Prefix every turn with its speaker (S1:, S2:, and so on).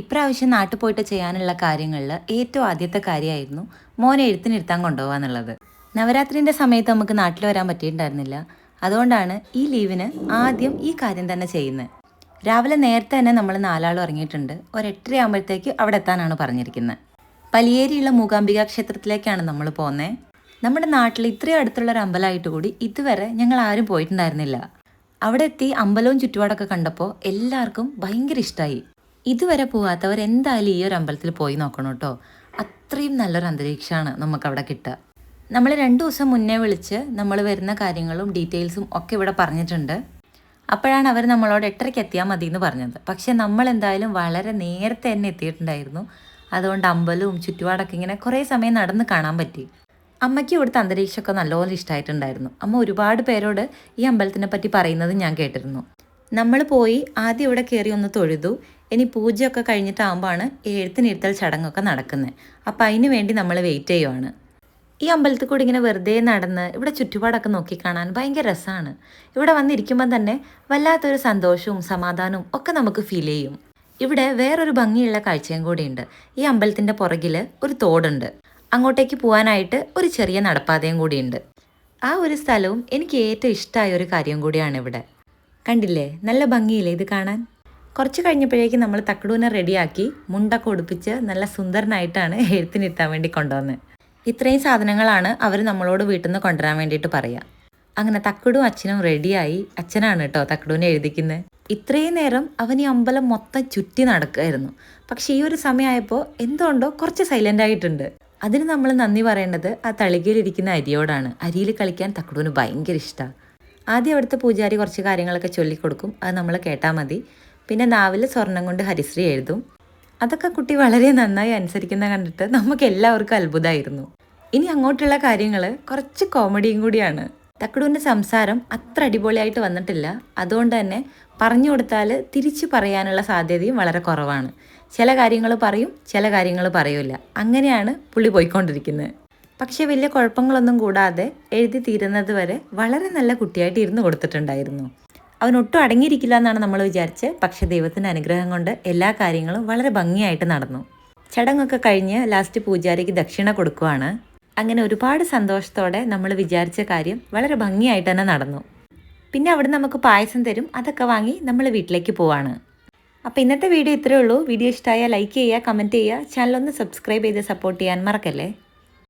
S1: ഇപ്രാവശ്യം നാട്ടിൽ പോയിട്ട് ചെയ്യാനുള്ള കാര്യങ്ങളിൽ ഏറ്റവും ആദ്യത്തെ കാര്യമായിരുന്നു മോനെ എഴുത്തിനിരുത്താൻ കൊണ്ടുപോകാന്നുള്ളത്. നവരാത്രിന്റെ സമയത്ത് നമുക്ക് നാട്ടിൽ വരാൻ പറ്റിയിട്ടുണ്ടായിരുന്നില്ല. അതുകൊണ്ടാണ് ഈ ലീവിന് ആദ്യം ഈ കാര്യം തന്നെ ചെയ്യുന്നത്. രാവിലെ നേരത്തെ തന്നെ നമ്മൾ നാലാളും ഇറങ്ങിയിട്ടുണ്ട്. ഒരു എട്ടര ആകുമ്പോഴത്തേക്ക് അവിടെ എത്താനാണ് പറഞ്ഞിരിക്കുന്നത്. പലിയേരിയുള്ള മൂകാംബിക ക്ഷേത്രത്തിലേക്കാണ് നമ്മൾ പോകുന്നത്. നമ്മുടെ നാട്ടിൽ ഇത്രയും അടുത്തുള്ള ഒരു അമ്പലമായിട്ട് കൂടി ഇതുവരെ ഞങ്ങൾ ആരും പോയിട്ടുണ്ടായിരുന്നില്ല. അവിടെ എത്തി അമ്പലവും ചുറ്റുപാടൊക്കെ കണ്ടപ്പോൾ എല്ലാവർക്കും ഭയങ്കര ഇഷ്ടമായി. ഇതുവരെ പോകാത്തവർ എന്തായാലും ഈ ഒരു അമ്പലത്തിൽ പോയി നോക്കണം കേട്ടോ. അത്രയും നല്ലൊരു അന്തരീക്ഷമാണ് നമുക്ക് അവിടെ കിട്ടുക. നമ്മൾ രണ്ട് ദിവസം മുന്നേ വിളിച്ച് നമ്മൾ വരുന്ന കാര്യങ്ങളും ഡീറ്റെയിൽസും ഒക്കെ ഇവിടെ പറഞ്ഞിട്ടുണ്ട്. അപ്പോഴാണ് അവർ നമ്മളോട് എട്ടരയ്ക്ക് എത്തിയാൽ മതി എന്ന് പറഞ്ഞത്. പക്ഷേ നമ്മൾ എന്തായാലും വളരെ നേരത്തെ തന്നെ എത്തിയിട്ടുണ്ടായിരുന്നു. അതുകൊണ്ട് അമ്പലവും ചുറ്റുപാടൊക്കെ ഇങ്ങനെ കുറേ സമയം നടന്ന് കാണാൻ പറ്റി. അമ്മയ്ക്ക് ഇവിടുത്തെ അന്തരീക്ഷമൊക്കെ നല്ലപോലെ ഇഷ്ടമായിട്ടുണ്ടായിരുന്നു അമ്മ ഒരുപാട് പേരോട് ഈ അമ്പലത്തിനെ പറ്റി പറയുന്നത് ഞാൻ കേട്ടിരുന്നു. നമ്മൾ പോയി ആദ്യം ഇവിടെ കയറി ഒന്ന് തൊഴുതു. ഇനി പൂജയൊക്കെ കഴിഞ്ഞിട്ടാകുമ്പോഴാണ് എഴുത്തിനിരുത്തൽ ചടങ്ങൊക്കെ നടക്കുന്നത്. അപ്പം അതിന് വേണ്ടി നമ്മൾ വെയിറ്റ് ചെയ്യുവാണ്. ഈ അമ്പലത്തിൽ കൂടി ഇങ്ങനെ വെറുതെ നടന്ന് ഇവിടെ ചുറ്റുപാടൊക്കെ നോക്കിക്കാണാൻ ഭയങ്കര രസമാണ് ഇവിടെ വന്നിരിക്കുമ്പോൾ തന്നെ വല്ലാത്തൊരു സന്തോഷവും സമാധാനവും ഒക്കെ നമുക്ക് ഫീൽ ചെയ്യും. ഇവിടെ വേറൊരു ഭംഗിയുള്ള കാഴ്ചയും കൂടിയുണ്ട്. ഈ അമ്പലത്തിന്റെ പുറകിൽ ഒരു തോടുണ്ട്. അങ്ങോട്ടേക്ക് പോകാനായിട്ട് ഒരു ചെറിയ നടപ്പാതയും കൂടിയുണ്ട്. ആ ഒരു സ്ഥലവും എനിക്ക് ഏറ്റവും ഇഷ്ടമായ ഒരു കാര്യം കൂടിയാണ് ഇവിടെ. കണ്ടില്ലേ? നല്ല ഭംഗിയില്ലേ ഇത് കാണാൻ? കുറച്ച് കഴിഞ്ഞപ്പോഴേക്കും നമ്മൾ തക്കടൂനെ റെഡിയാക്കി മുണ്ടൊക്കെ ഉടുപ്പിച്ച് നല്ല സുന്ദരനായിട്ടാണ് എഴുത്തിനിരുത്താൻ വേണ്ടി കൊണ്ടുവന്നത്. ഇത്രയും സാധനങ്ങളാണ് അവർ നമ്മളോട് വീട്ടിൽ നിന്ന് കൊണ്ടുവരാൻ വേണ്ടിയിട്ട് പറയുക അങ്ങനെ തക്കടും അച്ഛനും റെഡിയായി. അച്ഛനാണ് കേട്ടോ തക്കടൂനെ എഴുതിക്കുന്നത്. ഇത്രയും നേരം അവൻ ഈ അമ്പലം മൊത്തം ചുറ്റി നടക്കുമായിരുന്നു. പക്ഷെ ഈ ഒരു സമയമായപ്പോൾ എന്തുകൊണ്ടോ കുറച്ച് സൈലന്റ് ആയിട്ടുണ്ട്. അതിന് നമ്മൾ നന്ദി പറയേണ്ടത് ആ തളികയിലിരിക്കുന്ന അരിയോടാണ്. അരിയിൽ കളിക്കാൻ തക്കടൂന് ഭയങ്കര ഇഷ്ടമാണ് ആദ്യം അവിടുത്തെ പൂജാരി കുറച്ച് കാര്യങ്ങളൊക്കെ ചൊല്ലിക്കൊടുക്കും. അത് നമ്മൾ കേട്ടാൽ മതി. പിന്നെ നാവിൽ സ്വർണം കൊണ്ട് ഹരിശ്രീ എഴുതും. അതൊക്കെ കുട്ടി വളരെ നന്നായി അനുസരിക്കുന്ന കണ്ടിട്ട് നമുക്ക് എല്ലാവർക്കും അത്ഭുതമായിരുന്നു. ഇനി അങ്ങോട്ടുള്ള കാര്യങ്ങൾ കുറച്ച് കോമഡിയും കൂടിയാണ്. തക്കടൂന്റെ സംസാരം അത്ര അടിപൊളിയായിട്ട് വന്നിട്ടില്ല. അതുകൊണ്ട് തന്നെ പറഞ്ഞു കൊടുത്താൽ തിരിച്ചു പറയാനുള്ള സാധ്യതയും വളരെ കുറവാണ്. ചില കാര്യങ്ങൾ പറയും ചില കാര്യങ്ങൾ പറയൂല. അങ്ങനെയാണ് പുള്ളി പോയിക്കൊണ്ടിരിക്കുന്നത്. പക്ഷേ വലിയ കുഴപ്പങ്ങളൊന്നും കൂടാതെ എഴുതി തീരുന്നത് വരെ വളരെ നല്ല കുട്ടിയായിട്ട് ഇരുന്ന് കൊടുത്തിട്ടുണ്ടായിരുന്നു. അവൻ ഒട്ടും അടങ്ങിയിരിക്കില്ല എന്നാണ് നമ്മൾ വിചാരിച്ച്. പക്ഷെ ദൈവത്തിന്റെ അനുഗ്രഹം കൊണ്ട് എല്ലാ കാര്യങ്ങളും വളരെ ഭംഗിയായിട്ട് നടന്നു. ചടങ്ങൊക്കെ കഴിഞ്ഞ് ലാസ്റ്റ് പൂജാരിക്ക് ദക്ഷിണ കൊടുക്കുവാണ്. അങ്ങനെ ഒരുപാട് സന്തോഷത്തോടെ നമ്മൾ വിചാരിച്ച കാര്യം വളരെ ഭംഗിയായിട്ട് തന്നെ നടന്നു. പിന്നെ അവിടെ നമുക്ക് പായസം തരും അതൊക്കെ വാങ്ങി നമ്മൾ വീട്ടിലേക്ക് പോവാണ്. അപ്പോൾ ഇന്നത്തെ വീഡിയോ ഇത്രയേ ഉള്ളൂ. വീഡിയോ ഇഷ്ടമായാൽ ലൈക്ക് ചെയ്യുക കമന്റ് ചെയ്യുക. ചാനൽ ഒന്ന് സബ്സ്ക്രൈബ് ചെയ്ത് സപ്പോർട്ട് ചെയ്യാൻ മറക്കല്ലേ?